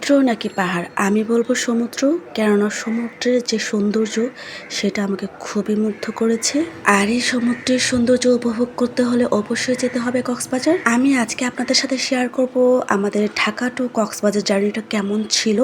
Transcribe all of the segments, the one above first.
সমুদ্র নাকি পাহাড়? আমি বলব সমুদ্র, কেননা সমুদ্রের যে সৌন্দর্য, সেটা আমাকে খুবই মুগ্ধ করেছে। আর এই সমুদ্রের সৌন্দর্য উপভোগ করতে হলে অবশ্যই যেতে হবে কক্সবাজার। আমি আজকে আপনাদের সাথে শেয়ার করব আমাদের ঢাকা টু কক্সবাজার জার্নিটা কেমন ছিল।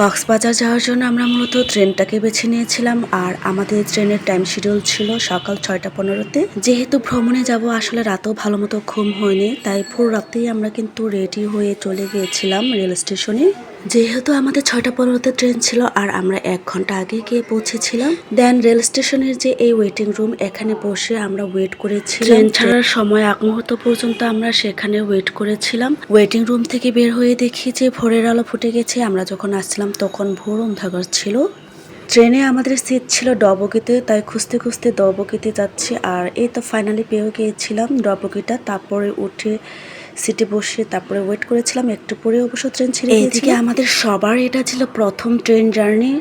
কক্সবাজার যাওয়ার জন্য আমরা মূলত ট্রেনটাকে বেছে নিয়েছিলাম, আর আমাদের ট্রেনের টাইম শিডিউল ছিল সকাল ছয়টা পনেরোতে। যেহেতু ভ্রমণে যাব, আসলে রাতেও ভালো মতো ঘুম হয়নি, তাই পুরো রাতেই আমরা কিন্তু রেডি হয়ে চলে গিয়েছিলাম রেল স্টেশনে। যেহেতু আমাদের ছয়টা পনেরোতে ট্রেন ছিল আর আমরা এক ঘণ্টা আগে গিয়ে পৌঁছেছিলাম দেন রেল স্টেশনের যে এই ওয়েটিং রুম এখানে বসে আমরা ওয়েট করেছি ট্রেন ছাড়ার সময় এক মুহূর্ত পর্যন্ত আমরা সেখানে ওয়েট করেছিলাম। ওয়েটিং রুম থেকে বের হয়ে দেখি যে ভোরের আলো ফুটে গেছে। আমরা যখন আসছিলাম তখন ভোর অন্ধকার ছিল। ট্রেনে আমাদের সিট ছিল ডবগিতে তাই খুঁজতে খুঁজতে ডবগিতে যাচ্ছি আর এই তো ফাইনালি পেয়েও গিয়েছিলাম ডবগিটা তারপরে উঠে সিটে বসে তারপরে ওয়েট করেছিলাম একটু পরে অবশ্য ট্রেন ছেড়ে এইদিকে আমাদের সবার এটা ছিল প্রথম ট্রেন জার্নি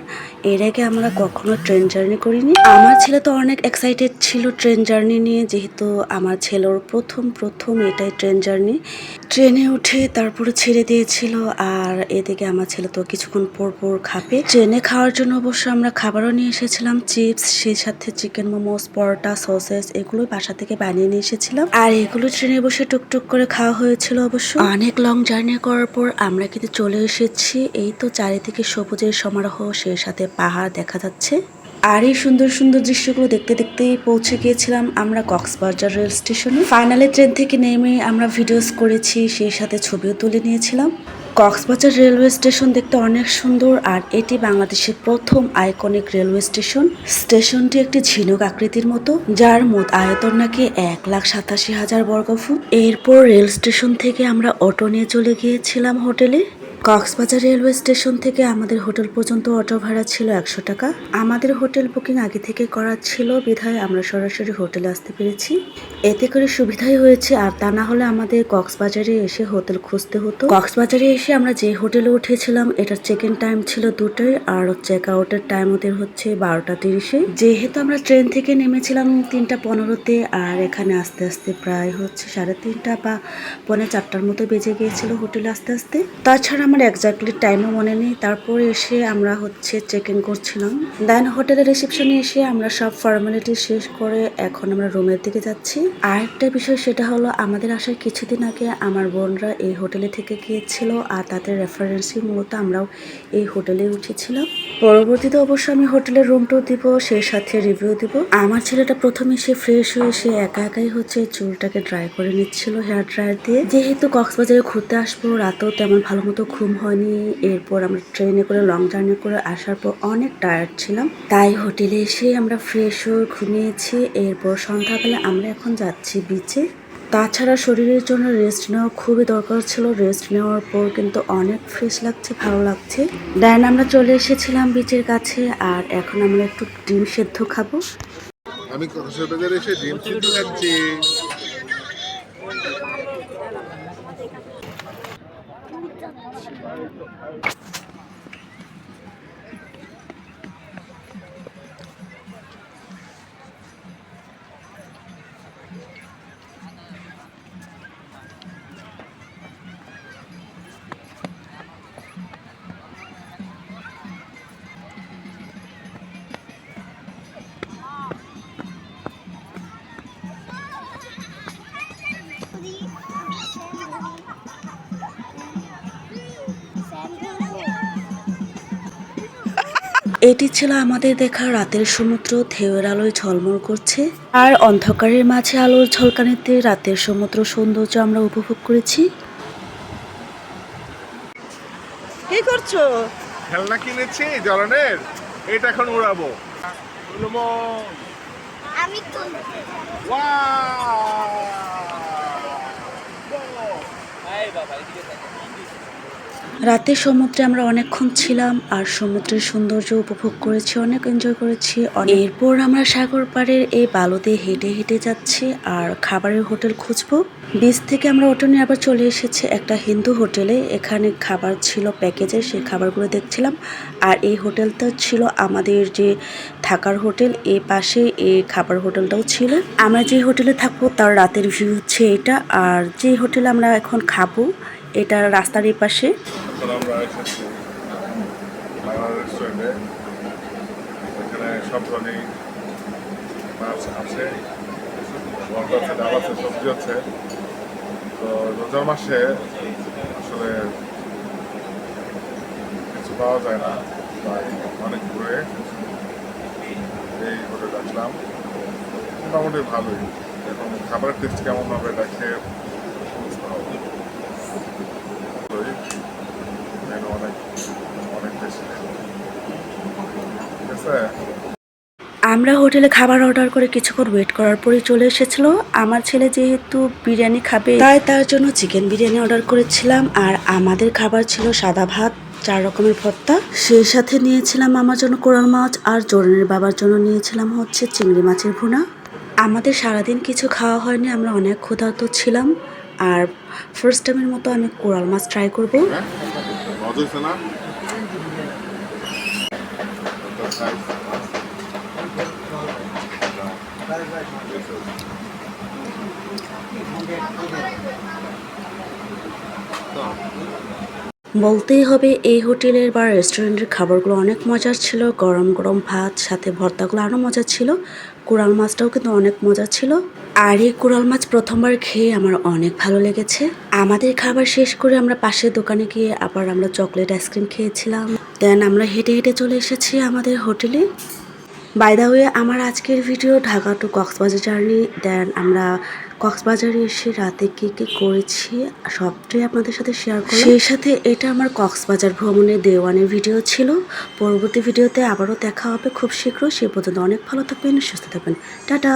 এর আগে আমরা কখনো ট্রেন জার্নি করিনি। আমার ছেলে তো অনেক এক্সাইটেড ছিল ট্রেন জার্নি নিয়ে, যেহেতু আমার ছেলের প্রথম প্রথম এটাই ট্রেন জার্নি ট্রেনে উঠে তারপরে ছেড়ে দিয়েছিল, আর এদিকে আমার ছেলে তো কিছুক্ষণ পর পর খাবে। ট্রেনে খাওয়ার জন্য অবশ্য আমরা খাবারও নিয়ে এসেছিলাম চিপস সেই সাথে চিকেন মোমোস পরোটা সসেস এগুলো বাসা থেকে বানিয়ে নিয়ে এসেছিলাম। আর এগুলো ট্রেনে বসে টুকটুক করে খাওয়া হয়েছিল অবশ্য। অনেক লং জার্নি করার পর আমরা কিন্তু চলে এসেছি, এই তো চারিদিকে সবুজের সমারোহ, সেই সাথে পাহাড় দেখা যাচ্ছে। আর এই সুন্দর সুন্দর দৃশ্যগুলো দেখতে দেখতেই পৌঁছে গিয়েছিলাম আমরা কক্সবাজার রেল স্টেশনে। ফাইনালি ট্রেন থেকে নেমে আমরা ভিডিওস করেছি, সেই সাথে ছবিও তুলে নিয়েছিলাম। কক্সবাজার রেলওয়ে স্টেশন দেখতে অনেক সুন্দর, আর এটি বাংলাদেশের প্রথম আইকনিক রেলওয়ে স্টেশন। স্টেশনটি একটি ঝিনুক আকৃতির মতো, যার মোট আয়তন নাকি এক লাখ সাতাশি হাজার বর্গফুট। এরপর রেল স্টেশন থেকে আমরা অটো নিয়ে চলে গিয়েছিলাম হোটেলে। কক্সবাজার রেলওয়ে স্টেশন থেকে আমাদের হোটেল পর্যন্ত অটো ভাড়া ছিল একশো টাকা। আমাদের হোটেল বুকিং আগে থেকে করা ছিল, বিধায় আমরা সরাসরি হোটেলে আসতে পেরেছি। এতে করে সুবিধাই হয়েছে, আর তা না হলে আমাদের কক্সবাজারে এসে হোটেল খুঁজতে হতো। কক্সবাজারে এসে আমরা যে হোটেলে উঠেছিলাম, এটার চেক ইন টাইম ছিল দুটোই, আর চেক আউটের টাইম ওদের হচ্ছে বারোটা তিরিশে। যেহেতু আমরা ট্রেন থেকে নেমেছিলাম তিনটা পনেরোতে, আর এখানে আস্তে আস্তে প্রায় হচ্ছে সাড়ে তিনটা বা পৌনে চারটার মতো বেজে গিয়েছিল হোটেলে আস্তে আস্তে। তাছাড়া আমার একজাক্টলি টাইমও মনে নেই। তারপরে এসে আমরা হচ্ছে চেক ইন করছিলাম দেন হোটেলের রিসেপশনে এসে আমরা সব ফর্মালিটি শেষ করে এখন আমরা রুমের দিকে যাচ্ছি। আরেকটা বিষয় সেটা হলো, আমাদের আসার কিছুদিন আগে আমার বোনরা এই হোটেলে থেকে গিয়েছিল আর তাদের রেফারেন্সই মূলত আমরাও এই হোটেলে উঠেছিলাম। পরবর্তীতে অবশ্য আমি হোটেলের রুমটাও দিব, সেই সাথে রিভিউ দিব। আমার ছেলেটা প্রথমে সে ফ্রেশ হয়ে সে একা একাই হচ্ছে চুলটাকে ড্রাই করে নিচ্ছিল হেয়ার ড্রায়ার দিয়ে। যেহেতু কক্সবাজারে ঘুরতে আসব, রাতেও তেমন ভালো মতো ঘুম হয়নি। এরপর আমরা ট্রেনে করে লং জার্নি করে আসার পর অনেক টায়ার্ড ছিলাম। তাই হোটেলে এসে আমরা ফ্রেশ হয়ে ঘুমিয়েছি। এরপর সন্ধ্যাবেলা আমরা এখন যাচ্ছি বিচে তাছাড়া শরীরের জন্য রেস্ট নেওয়া খুবই দরকার ছিল। রেস্ট নেওয়ার পর কিন্তু অনেক ফ্রেশ লাগছে, ভালো লাগছে। দেন আমরা চলে এসেছিলাম বিচের কাছে আর এখন আমরা একটু ডিম সেদ্ধ খাব। আমি কক্সবাজারে এসে ডিম সিদ্ধ খাচ্ছি। I'm এটি ছিল আমাদের দেখা রাতের সমুদ্র ঢেউয়ের আলোয় ঝলমল করছে। আর অন্ধকারের মাঝে আলোর ঝলকানিতে রাতের সমুদ্র সৌন্দর্য আমরা উপভোগ করেছি। কি করছ? খেলনা কিনেছি জলনের এটা এখন উড়াবো। আমি তো রাতে সমুদ্রে আমরা অনেকক্ষণ ছিলাম আর সমুদ্রের সৌন্দর্য উপভোগ করেছি, অনেক এনজয় করেছি। এরপর আমরা সাগর পাড়ের এই বালুতে হেঁটে হেঁটে যাচ্ছি আর খাবারের হোটেল খুঁজবো। বিচ থেকে আমরা ওটা নিয়ে আবার চলে এসেছি একটা হিন্দু হোটেলে। এখানে খাবার ছিল প্যাকেজে সেই খাবারগুলো দেখছিলাম। আর এই হোটেলটা ছিল আমাদের যে থাকার হোটেল, এ পাশে এই খাবার হোটেলটাও ছিল। আমরা যে হোটেলে থাকব তার রাতের ভিউ হচ্ছে এটা। আর যে হোটেলে আমরা এখন খাব এটা রাস্তার এই পাশে সব ধরনের মাছ আছে। ডাল আছে, সবজি আছে। তো রোজার মাসে আসলে কিছু পাওয়া যায় না। তাই অনেক ঘুরে এই হোটেলে আসলাম। মোটামুটি ভালোই। এখন খাবারের টেস্ট কেমন হবে, এটা খেয়ে বুঝতে আমরা হোটেলে খাবার অর্ডার করে কিছুক্ষণ ওয়েট করার পরে চলে এসেছিল। আমার ছেলে যেহেতু বিরিয়ানি খাবে, তাই তার জন্য চিকেন বিরিয়ানি অর্ডার করেছিলাম। আর আমাদের খাবার ছিল সাদা ভাত, চার রকমের ভর্তা। সেই সাথে নিয়েছিলাম আমার জন্য কোরাল মাছ, আর জোরনের বাবার জন্য নিয়েছিলাম হচ্ছে চিংড়ি মাছের ভুনা। আমাদের সারাদিন কিছু খাওয়া হয়নি, আমরা অনেক ক্ষুধার্ত ছিলাম। আর ফার্স্ট টাইমের মতো আমি কোরাল মাছ ট্রাই করব। বলতেই হবে, এই হোটেলের বা রেস্টুরেন্টের খাবারগুলো অনেক মজার ছিল, গরম গরম ভাত, সাথে ভর্তাগুলো আরও মজার ছিল কোরাল মাছটাও কিন্তু অনেক মজার ছিল আর এই কোরাল মাছ প্রথমবার খেয়ে আমার অনেক ভালো লেগেছে। আমাদের খাবার শেষ করে আমরা পাশের দোকানে গিয়ে আবার আমরা চকলেট আইসক্রিম খেয়েছিলাম। দেন আমরা হেঁটে হেঁটে চলে এসেছি আমাদের হোটেলে। বাই দা আমার আজকের video Dhaka to Cox's Bazar journey then আমরা কক্সবাজারে এসে রাতে কি কী করেছি, সবটাই আপনাদের সাথে শেয়ার করি সেই সাথে এটা আমার কক্সবাজার ভ্রমণের দেওয়ানের ভিডিও ছিল। পরবর্তী ভিডিওতে আবারও দেখা হবে খুব শীঘ্র সে পর্যন্ত অনেক ভালো থাকবেন, সুস্থ থাকবেন। টাটা!